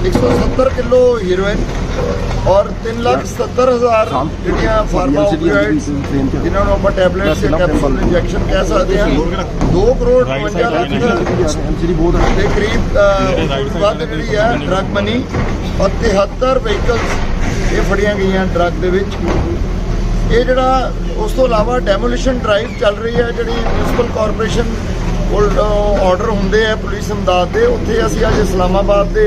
170 kilo heroin ਔਰ 377000 ਜਿਹੜੀਆਂ pharma ਓਪੀਓਇਡਸ ਜਿਨ੍ਹਾਂ ਨੂੰ ਆਪਾਂ ਟੈਬਲੇਟਸ ਜਾਂ ਕੈਪਸੂਲ ਇੰਜੈਕਸ਼ਨ ਕਹਿ ਸਕਦੇ ਹਾਂ 2 ਕਰੋੜ 52 ਲੱਖ ਦੇ ਕਰੀਬ ਵੱਧ ਜਿਹੜੀ ਹੈ ਡਰੱਗ ਮਨੀ ਔਰ 73 ਵਹੀਕਲਸ ਇਹ ਫੜੀਆਂ ਗਈਆਂ ਡਰੱਗ ਦੇ ਵਿੱਚ ਇਹ ਜਿਹੜਾ ਉਸ ਤੋਂ ਇਲਾਵਾ ਡੈਮੋਲੀਸ਼ਨ ਡਰਾਈਵ ਚੱਲ ਰਹੀ ਹੈ ਜਿਹੜੀ ਮਿਊਨਿਸਪਲ ਕਾਰਪੋਰੇਸ਼ਨ ਕੋਲ ਆਰਡਰ ਹੁੰਦੇ ਆ ਪੁਲਿਸ ਅਮਦਾਦ ਦੇ। ਉੱਥੇ ਅਸੀਂ ਅੱਜ ਇਸਲਾਮਾਬਾਦ ਦੇ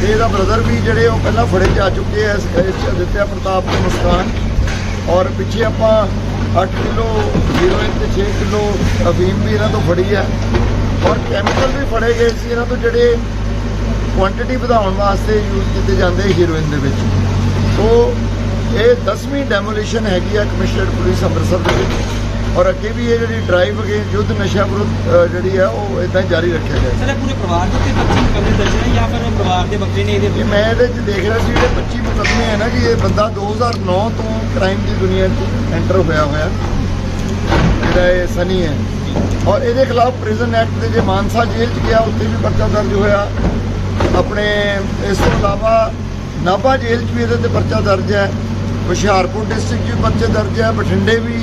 ਤੇ ਇਹਦਾ ਬ੍ਰਦਰ ਵੀ ਜਿਹੜੇ ਉਹ ਪਹਿਲਾਂ ਫੜੇ ਜਾ ਚੁੱਕੇ ਆ ਦਿੱਤਿਆ ਪ੍ਰਤਾਪ ਤੇ ਮੁਸਕਾਨ। ਔਰ ਪਿੱਛੇ ਆਪਾਂ 8 ਕਿਲੋ ਹੀਰੋਇਨ ਤੇ 6 ਕਿਲੋ ਅਫੀਮ ਵੀ ਇਹਨਾਂ ਤੋਂ ਫੜੀ ਹੈ ਔਰ ਕੈਮੀਕਲ ਵੀ ਫੜੇ ਗਏ ਸੀ ਇਹਨਾਂ ਤੋਂ ਜਿਹੜੇ ਕੁਆਂਟੀਟੀ ਵਧਾਉਣ ਵਾਸਤੇ ਯੂਜ਼ ਕੀਤੇ ਜਾਂਦੇ ਹੀਰੋਇਨ ਦੇ ਵਿੱਚ। ਸੋ ਇਹ 10ਵੀਂ ਡੈਮੋਲੀਸ਼ਨ ਹੈਗੀ ਆ ਕਮਿਸ਼ਨਰ ਪੁਲਿਸ ਅੰਮ੍ਰਿਤਸਰ ਦੇ ਵਿੱਚ। ਔਰ ਅੱਗੇ ਵੀ ਇਹ ਜਿਹੜੀ ਡਰਾਈਵ ਅਗੇ ਯੁੱਧ ਨਸ਼ਾ ਵਿਰੁੱਧ ਜਿਹੜੀ ਆ ਉਹ ਇਦਾਂ ਜਾਰੀ ਰੱਖਿਆ ਗਿਆ। ਸਰ ਪੂਰੇ ਪਰਿਵਾਰ ਦੇ ਉੱਤੇ 25 ਮੁਕੱਦਮੇ ਦਰਜ ਨੇ ਜਾਂ ਫਿਰ ਪਰਿਵਾਰ ਦੇ ਬੱਚੇ ਨੇ ਇਹਦੇ ਮੈਂ ਇਹਦੇ ਚ ਦੇਖ ਰਿਹਾ ਸੀ ਜਿਹੜੇ 25 ਮੁਕੱਦਮੇ ਹੈ ਨਾ ਕਿ ਇਹ ਬੰਦਾ 2009 ਤੋਂ ਕ੍ਰਾਈਮ ਦੀ ਦੁਨੀਆ 'ਚ ਐਂਟਰ ਹੋਇਆ ਹੋਇਆ। ਜਿਹੜਾ ਇਹ ਸਨੀ ਹੈ। ਔਰ ਇਹਦੇ ਖਿਲਾਫ ਪ੍ਰਿਜ਼ਨ ਐਕਟ ਦੇ ਜੇ ਮਾਨਸਾ ਜੇਲ੍ਹ 'ਚ ਗਿਆ ਉੱਥੇ ਵੀ ਪਰਚਾ ਦਰਜ ਹੋਇਆ। ਆਪਣੇ ਇਸ ਤੋਂ ਇਲਾਵਾ ਨਾਭਾ ਜੇਲ੍ਹ 'ਚ ਵੀ ਇਹਦੇ ਤੇ ਪਰਚਾ ਦਰਜ ਹੈ। ਹੁਸ਼ਿਆਰਪੁਰ ਡਿਸਟ੍ਰਿਕਟ 'ਚ ਵੀ ਪਰਚੇ ਦਰਜ ਹੈ। ਬਠਿੰਡੇ ਵੀ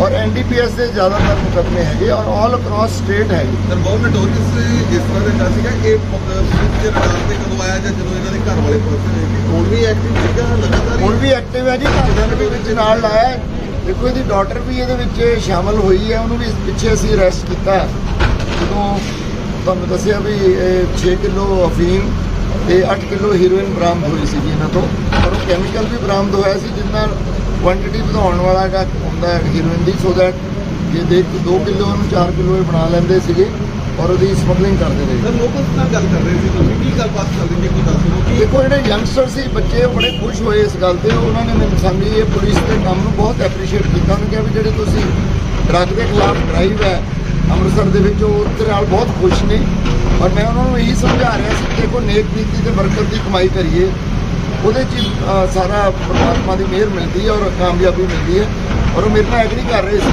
ਔਰ ਐਨਡੀਪੀਐਸ ਦੇ ਜ਼ਿਆਦਾਤਰ ਮੁਕੱਦਮੇ ਹੈਗੇ ਔਰ ਆਲ ਅਕ੍ਰੋਸ ਸਟੇਟ ਹੈਗੇ। ਸਰ ਬਹੁਤ ਨੋਟਿਸ ਇਸ ਤਰ੍ਹਾਂ ਦੇ ਕਰ ਸੀਗਾ ਕਿ ਪੁਲਿਸ ਦੇ ਰਡਾਰ ਤੇ ਕਦੋਂ ਆਇਆ ਜਾਂ ਜਦੋਂ ਇਹਨਾਂ ਦੇ ਘਰ ਵਾਲੇ ਕਿ ਹੁਣ ਵੀ ਐਕਟਿਵ ਸੀਗਾ ਲਗਾਤਾਰ ਹੁਣ ਵੀ ਐਕਟਿਵ ਹੈ ਜੀ ਘਰਦਿਆਂ ਨੂੰ ਵੀ ਵਿੱਚ ਨਾਲ ਲਾਇਆ ਹੈ। ਦੇਖੋ ਇਹਦੀ ਡਾਟਰ ਵੀ ਇਹਦੇ ਵਿੱਚ ਸ਼ਾਮਲ ਹੋਈ ਹੈ ਉਹਨੂੰ ਵੀ ਪਿੱਛੇ ਅਸੀਂ ਅਰੈਸਟ ਕੀਤਾ ਜਦੋਂ ਤੁਹਾਨੂੰ ਦੱਸਿਆ ਵੀ ਇਹ 6 ਕਿਲੋ ਅਫੀਮ ਤੇ 8 ਕਿਲੋ ਹੀਰੋਇਨ ਬਰਾਮਦ ਹੋਈ ਸੀ ਇਹਨਾਂ ਤੋਂ। ਔਰ ਕੈਮੀਕਲ ਵੀ ਬਰਾਮਦ ਹੋਇਆ ਸੀ ਜਿਸ ਨਾਲ ਕੁਆਂਟੀਟੀ ਵਧਾਉਣ ਵਾਲਾ ਜਿਹੜਾ ਹੁੰਦਾ ਹੈ ਹੀਰੋਇਨ ਦੀ ਸੋ ਦੈਟ ਜੇ ਦੇ 2 ਕਿਲੋ ਨੂੰ 4 ਕਿਲੋ ਇਹ ਬਣਾ ਲੈਂਦੇ ਸੀਗੇ ਔਰ ਉਹਦੀ ਸਮਗਲਿੰਗ ਕਰਦੇ ਰਹੇ। ਸਰ ਲੋਕਲ ਨਾਲ ਗੱਲ ਕਰ ਰਹੇ ਸੀ ਤੁਸੀਂ ਕੀ ਗੱਲਬਾਤ ਚੱਲ ਰਹੀ ਹੈ ਕੀ ਦੱਸ ਦਿਓ ਕਿ ਦੇਖੋ ਜਿਹੜੇ ਯੰਗਸਟਰ ਸੀ ਬੱਚੇ ਉਹ ਬੜੇ ਖੁਸ਼ ਹੋਏ ਇਸ ਗੱਲ ਤੇ ਉਹਨਾਂ ਨੇ ਮੈਨੂੰ ਸੰਗੀ ਇਹ ਪੁਲਿਸ ਦੇ ਕੰਮ ਨੂੰ ਬਹੁਤ ਐਪਰੀਸ਼ੀਏਟ ਕੀਤਾ। ਉਹਨੇ ਕਿਹਾ ਵੀ ਜਿਹੜੇ ਤੁਸੀਂ ਡਰੱਗ ਦੇ ਖਿਲਾਫ ਡਰਾਈਵ ਹੈ ਅੰਮ੍ਰਿਤਸਰ ਦੇ ਵਿੱਚ ਉਹ ਉਹਦੇ ਨਾਲ ਬਹੁਤ ਖੁਸ਼ ਨੇ। ਔਰ ਮੈਂ ਉਹਨਾਂ ਨੂੰ ਇਹੀ ਸਮਝਾ ਰਿਹਾ ਸੀ ਕਿ ਦੇਖੋ ਨੇਕ ਨੀਤੀ ਤੇ ਬਰਕਤ ਦੀ ਕਮਾਈ ਕਰੀਏ। ਉਹਦੇ 'ਚ ਸਾਰਾ ਪਰਮਾਤਮਾ ਦੀ ਮਿਹਰ ਮਿਲਦੀ ਹੈ ਔਰ ਕਾਮਯਾਬੀ ਮਿਲਦੀ ਹੈ ਔਰ ਉਹ ਮੇਰੇ ਨਾਲ ਐਗਰੀ ਕਰ ਰਹੇ ਸੀ।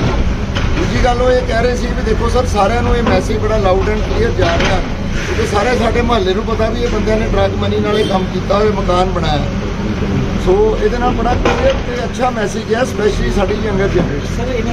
ਦੂਜੀ ਗੱਲ ਉਹ ਇਹ ਕਹਿ ਰਹੇ ਸੀ ਵੀ ਦੇਖੋ ਸਰ, ਸਾਰਿਆਂ ਨੂੰ ਇਹ ਮੈਸੇਜ ਬੜਾ ਲਾਊਡ ਐਂਡ ਕਲੀਅਰ ਜਾ ਰਿਹਾ। ਕਿਉਂਕਿ ਸਾਰੇ ਸਾਡੇ ਮਹੱਲੇ ਨੂੰ ਪਤਾ ਵੀ ਇਹ ਬੰਦਿਆਂ ਨੇ ਡਰੱਗ ਮਨੀ ਨਾਲ ਇਹ ਕੰਮ ਕੀਤਾ ਹੋਇਆ ਮਕਾਨ ਬਣਾਇਆ। ਸੋ ਇਹਦੇ ਨਾਲ ਬੜਾ ਕਲੀਅਰ ਤੇ ਅੱਛਾ ਮੈਸੇਜ ਹੈ ਸਪੈਸ਼ਲੀ ਸਾਡੀ ਯੰਗਰ ਜਨਰੇਸ਼ਨ ਸਰ, ਇਹਨਾਂ